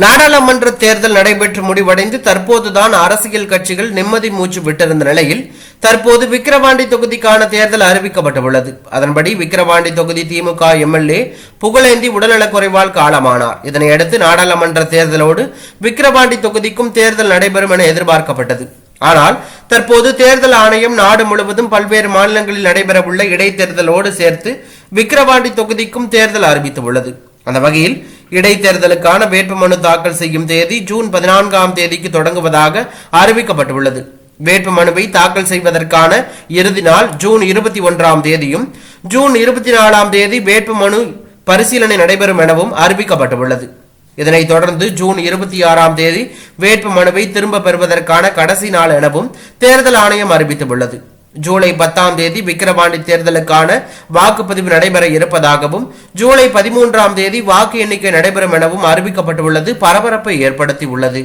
நாடாளுமன்ற தேர்தல் நடைபெற்று முடிவடைந்து தற்போதுதான் அரசியல் கட்சிகள் நிம்மதி மூச்சு விட்டிருந்த நிலையில் தற்போது விக்கிரவாண்டி தொகுதிக்கான தேர்தல் அறிவிக்கப்பட்டுள்ளது. அதன்படி விக்கிரவாண்டி தொகுதி திமுக எம்எல்ஏ புகழேந்தி உடல்நலக்குறைவால் காலமானார். இதனையடுத்து நாடாளுமன்ற தேர்தலோடு விக்கிரவாண்டி தொகுதிக்கும் தேர்தல் நடைபெறும் என எதிர்பார்க்கப்பட்டது. ஆனால் தற்போது தேர்தல் ஆணையம் நாடு முழுவதும் பல்வேறு மாநிலங்களில் நடைபெறவுள்ள இடைத்தேர்தலோடு சேர்த்து விக்கிரவாண்டி தொகுதிக்கும் தேர்தல் அறிவித்துள்ளது. அந்த வகையில் இடைத்தேர்தலுக்கான வேட்புமனு தாக்கல் செய்யும் தேதி ஜூன் பதினான்காம் தேதிக்கு தொடங்குவதாக அறிவிக்கப்பட்டுள்ளது. வேட்புமனுவை தாக்கல் செய்வதற்கான இறுதி நாள் ஜூன் இருபத்தி ஒன்றாம் தேதியும் ஜூன் இருபத்தி நாலாம் தேதி வேட்புமனு பரிசீலனை நடைபெறும் எனவும் அறிவிக்கப்பட்டுள்ளது. இதனைத் தொடர்ந்து ஜூன் இருபத்தி ஆறாம் தேதி வேட்பு மனுவை திரும்ப பெறுவதற்கான கடைசி நாள் எனவும் தேர்தல் ஆணையம் அறிவித்துள்ளது. ஜூலை பத்தாம் தேதி விக்கிரவாண்டி தேர்தலுக்கான வாக்குப்பதிவு நடைபெற இருப்பதாகவும் ஜூலை பதிமூன்றாம் தேதி வாக்கு எண்ணிக்கை நடைபெறும் எனவும் அறிவிக்கப்பட்டுள்ளது பரபரப்பை ஏற்படுத்தியுள்ளது.